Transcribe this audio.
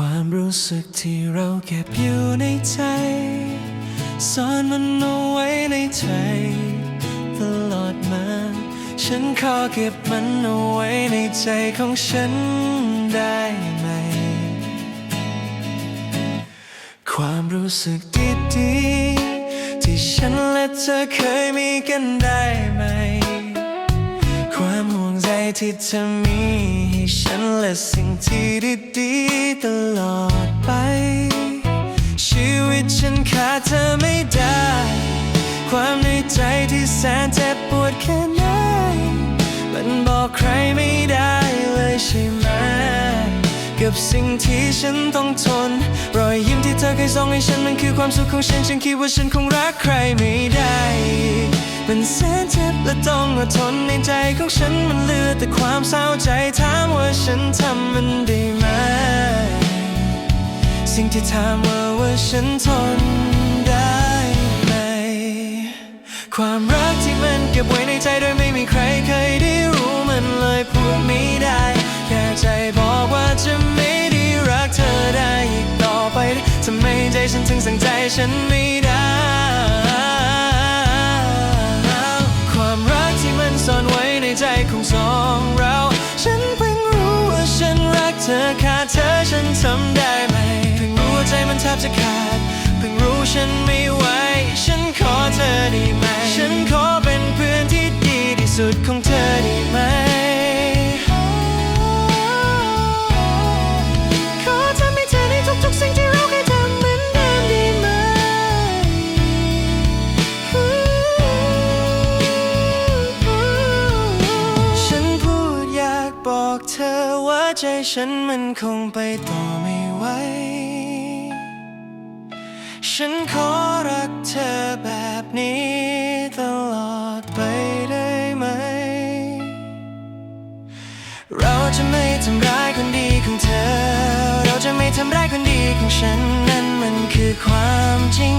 ความรู้สึกที่เราเก็บอยู่ในใจซ่อนมันเอาไว้ในใจตลอดมา ฉันขอเก็บมันเอาไว้ในใจของฉันได้ไหม ความรู้สึกดีๆที่ฉันและเธอเคยมีกันได้ไหม ความห่วงใยที่เธอมี ให้ฉันและสิ่งที่ดีๆตลอดไป ชีวิตฉันขาดเธอไม่ได้ ความในใจที่แสนเจ็บปวดแค่ไหน มันบอกใครไม่ได้เลยใช่ไหม กับสิ่งที่ฉันต้องทน รอยยิ้มที่เธอเคยส่งให้ฉันมันคือความสุขของฉัน ฉันคิดว่าฉันคงรักใครไม่ได้ มันแสนเจ็บและ ต้องอดทนในใจของฉันมันเหลือแต่ความเศร้าใจถามว่าฉันทำมันได้ไหม สิ่งที่ถามว่าว่าฉันทนได้ไหม ความรักที่มันเก็บไว้ในใจโดยไม่มีใครเคยได้รู้มันเลยพูดไม่ได้ แค่ใจบอกว่าจะไม่ได้รักเธอได้อีกต่อไปทำไมใจฉันถึงสั่งใจฉันไม่ ใจของสองเรา ฉันเพิ่งรู้ว่าฉันรักเธอขาดเธอฉันทำได้ไหมเพิ่งรู้ว่าใจมันแทบจะขาด เพิ่งรู้ฉันไม่ไหว ฉันขอเธอได้ไหม ฉันขอเป็นเพื่อนที่ดีที่สุดของ อว่าใจฉันมันคงไปต่อไม่ไหว ฉันขอรักเธอแบบนี้ตลอดไปได้ไหม เราจะไม่ทำร้ายคนดีของเธอ เราจะไม่ทำร้ายคนดีของฉันนั่นมันคือความจริง